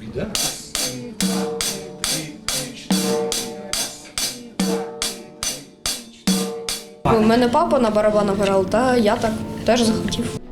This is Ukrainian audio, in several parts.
Біда. У мене папа на барабанах грав, та я так теж захотів.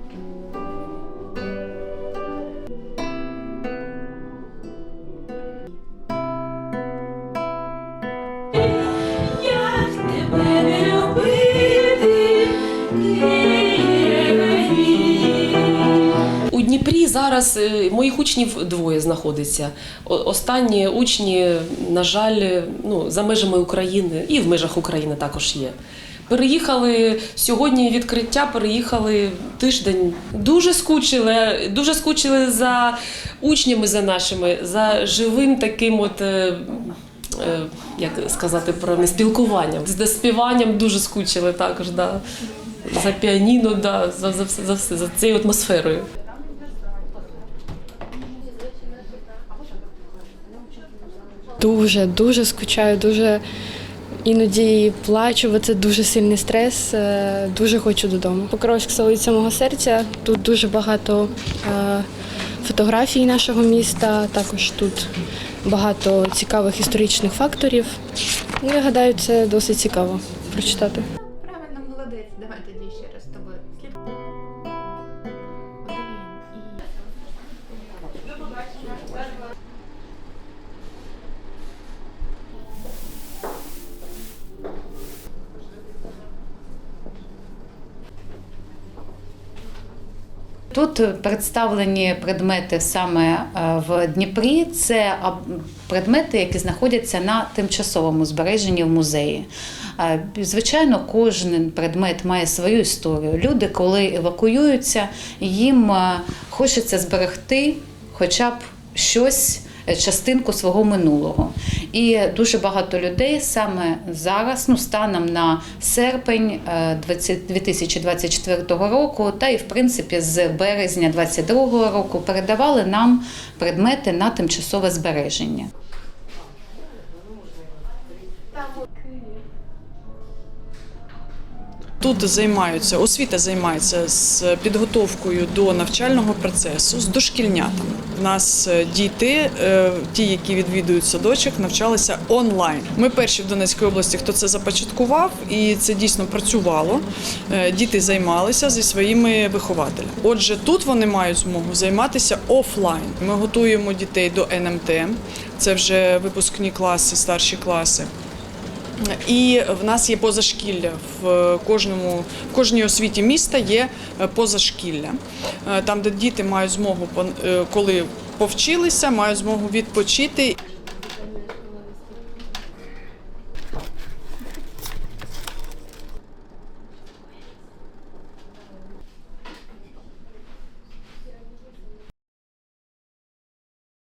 Дніпрі зараз е, моїх учнів двоє знаходиться. Останні учні, на жаль, ну, за межами України і в межах України також є. Переїхали сьогодні відкриття, переїхали тиждень. Дуже скучили, дуже скучили за учнями за нашими, за живим таким от. е, е, Як сказати правильно, спілкуванням. За співанням дуже скучили також, да. за піаніно, да, за, за, за, все, за цією атмосферою. Дуже, дуже скучаю, дуже іноді плачу, бо це дуже сильний стрес. е, Дуже хочу додому. Покровськ столиця мого серця. Тут дуже багато е, фотографій нашого міста. Також тут багато цікавих історичних факторів. Ну, я гадаю, це досить цікаво прочитати. Тут представлені предмети саме е, в Дніпрі. Це предмети, які знаходяться на тимчасовому збереженні в музеї. Е, Звичайно, кожен предмет має свою історію. Люди, коли евакуюються, їм е, хочеться зберегти хоча б щось. Е, Частинку свого минулого, і дуже багато людей саме зараз, ну станом на серпень е, 20 2024 року, та і в принципі з березня 2022 року передавали нам предмети на тимчасове збереження. Тут займаються освіта займається з підготовкою до навчального процесу з дошкільнятами. У нас е, діти, е, ті, які відвідують садочок, навчалися онлайн. Ми перші в Донецькій області, хто це започаткував, і це дійсно працювало. Е, Діти займалися зі своїми вихователями. Отже, тут вони мають змогу займатися офлайн. Ми готуємо дітей до НМТ. Це вже випускні класи, старші класи. І в нас є позашкілля в кожному в кожній освіті міста є е, позашкілля, Е, там, де діти мають змогу е, коли повчилися, мають змогу відпочити.